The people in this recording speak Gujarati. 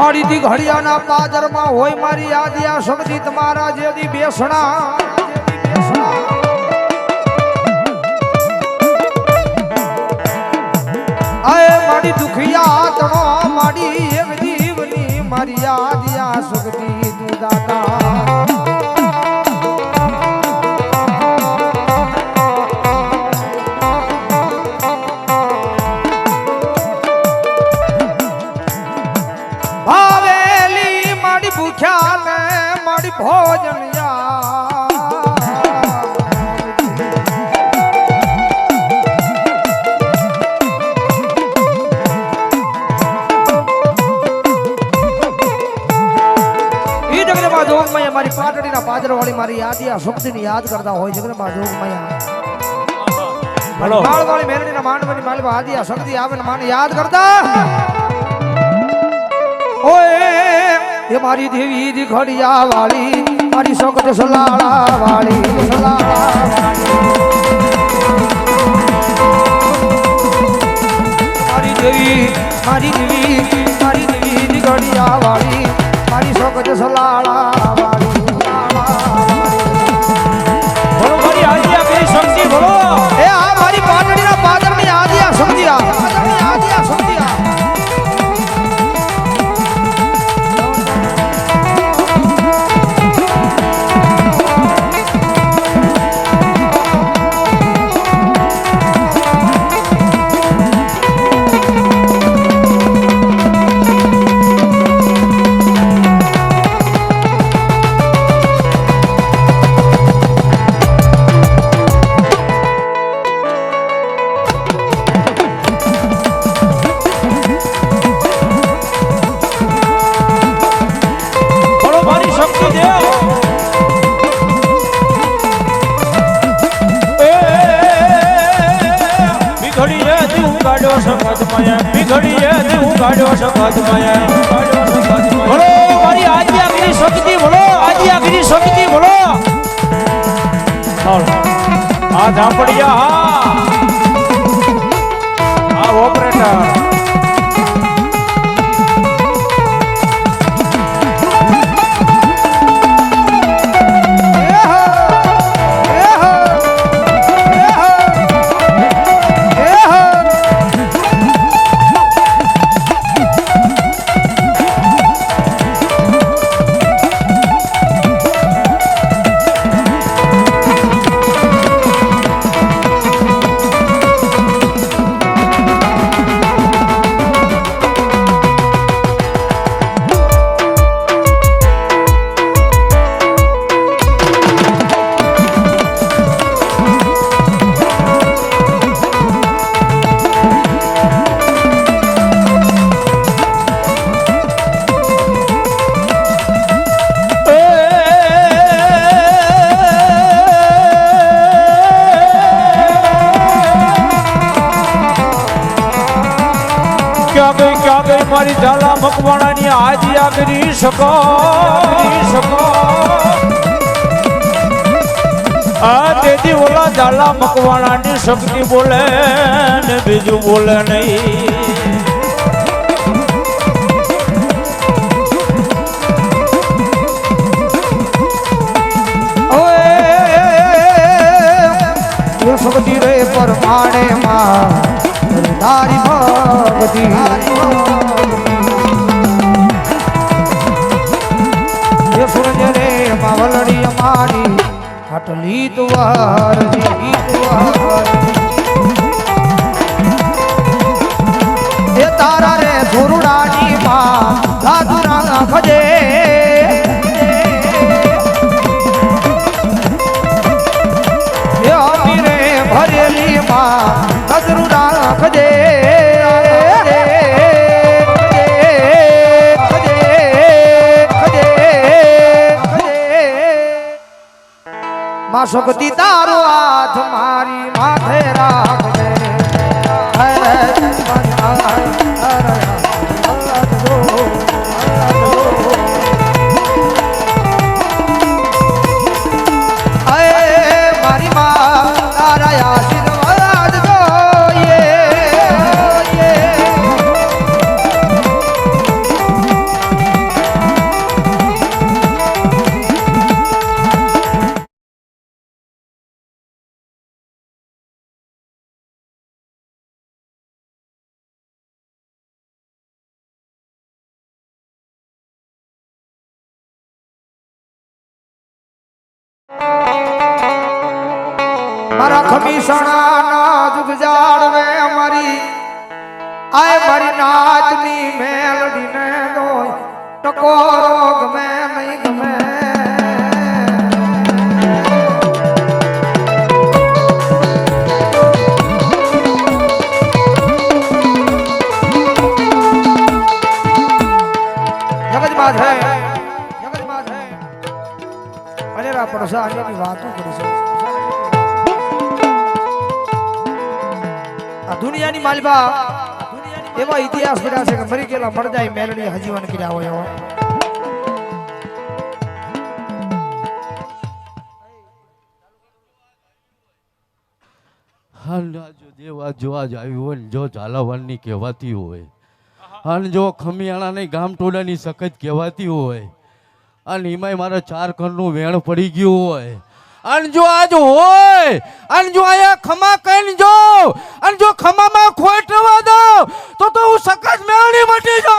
પાટણના પાદરમાં હોય મારી આદિયા શક્તિ તમારા જેદી બેસણા. મારી દુખિયા તણો મારી એક જીવની મારી આદિયા ભોજન જોગમૈયા મારી પાટડીના પાદરવાળી મારી યાદિયા શક્તિની યાદ કરતા હોય જગદંબા જોગમૈયા. બોલો. માળવાળી મેરડીના માંડવાની માલવા આ શક્તિ આવે ને માને યાદ કરતા. એ મારી દેવી દીખડિયા વાળી મારી શોકત સલાળા વાળી સલાળા મારી દેવી મારી દેવી ગાડ્યો સખત માયા બીઘડી રે તું ગાડ્યો સખત માયા બોલો મારી આદ્યાગીરી શક્તિ બોલો આદ્યાગીરી શક્તિ બોલો આ ઝાપડિયા હા મારી ઝાલા મકવાણાની આજી કરી શકો શકો આ તેથી ઓલા ઝાલા મકવાણાની શક્તિ બોલે ને બીજું બોલે નહીં શક્તિ રે પરમાણે માં તારી ભક્તિ એ સૂરજ રે માવલડી અમારી. હટલી દ્વાર દ્વાર. એ તારા રે ધુરુડાની માં લાદુરા ખજે માં શક્તિ તારો હાથ મારી માથે રાખજે મારા ખમીસણા જુગ જાળવે અમારી. આય મારી નાચની મેલડી ને દોય ટકોરો ગમે નહીં ગમે. અરે રા પડોશા આની વાતો આ દુનિયાની માલબા, એવા ઇતિહાસ બધા છે કે મરી ગયેલા મળજાય મેલડી હજીવન કર્યા હોય એવો. જો દેવા જોવા જ આવ્યું હોય ને, જો ઝાલાવાડની કહેવાતી હોય. અને જો ખમિયાણાની ગામટોડાની સખત કહેવાતી હોય. અને એમાંય મારે ચાર ઘરનું વેણ પડી ગયું હોય. અને જો આજ હોય, અને જો અહીંયા ખમા કહીને જો અને જો ખમામાં ખોટ રવા દો તો તો હું સખત મેળવી મટી જાઉં.